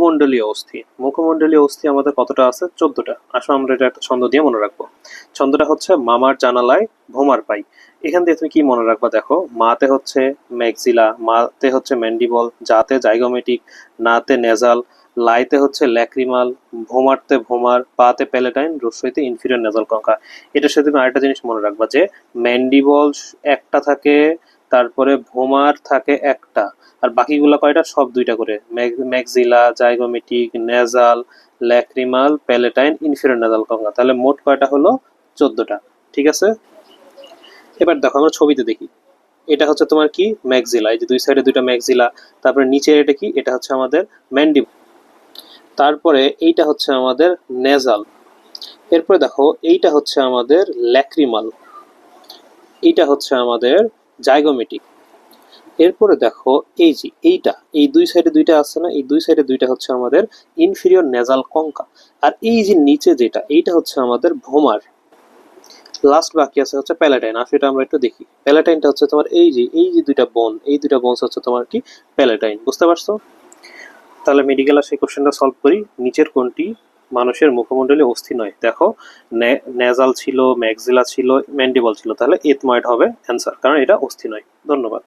মুখমণ্ডলীয় অস্থি। মুখমণ্ডলীয় অস্থি আমাদের কতটা আছে? চোদ্দটা। আসলে আমরা এটা একটা ছন্দ দিয়ে মনে রাখব। ছন্দটা হচ্ছে মামার জানালায় ভোমার পাই। এখান দিয়ে তুমি কি মনে রাখবা দেখো? মাতে হচ্ছে ম্যাক্সিলা, মাতে হচ্ছে ম্যান্ডিবল, যাতে জাইগোমেটিক, নাতে নেজাল, লাইতে হচ্ছে ল্যাক্রিমাল, ভোমারতে ভোমার, পাতে প্যালেটাইন রসইতে ইনফিরিয়র নেজাল কঙ্কা এটার সাথে তুমি আরেকটা জিনিস মনে রাখবা যে ম্যান্ডিবল একটা থাকে তারপরে ভোমার থাকে একটা, আর বাকিগুলো কয়টা? সব দুইটা করে। Maxilla zygomatic, nasal, lacrimal, palatine inferior nasal concha তাহলে মোট কয়টা হলো? চোদ্দটা। ঠিক আছে? এবার দেখো, আমরা ছবিতে দেখি। এটা হচ্ছে তোমার কি? ম্যাক্সিলা এই যে দুই সাইডে দুইটা ম্যাক্সিলা তারপরে নিচে এটা কি? এটা হচ্ছে আমাদের ম্যান্ডিব তারপরে এইটা হচ্ছে আমাদের নেজাল। এরপরে দেখো, এইটা হচ্ছে আমাদের ল্যাক্রিমাল। এইটা হচ্ছে আমাদের জাইগোমেটিক এরপরে দেখো এই যে এইটা, এই দুই সাইডে দুইটা আছে না? এই দুই সাইডে দুইটা হচ্ছে আমাদের ইনফিরিয়র নেজাল কঙ্কা আর এই যে নিচে যেটা, এইটা হচ্ছে আমাদের ভোমার লাস্ট বাকি আছে হচ্ছে প্যালাটাইন। আর সেটা আমরা একটু দেখি। প্যালাটাইনটা হচ্ছে তোমার এই যে এই যে দুইটা বোন এই দুইটা বোনস হচ্ছে তোমার কি? প্যালাটাইন। বুঝতে পারছ? তাহলে মেডিকেল আর সেই কোশ্চেনটা সলভ করি। নিচের কোনটি? মানুষের মুখমণ্ডলী অস্থি নয়। দেখো নেজাল ছিল ম্যাক্সিলা ছিল, ম্যান্ডিবল ছিল, তাহলে এথময়েড হবে। অ্যান্সার, কারণ এটা অস্থি নয়। ধন্যবাদ।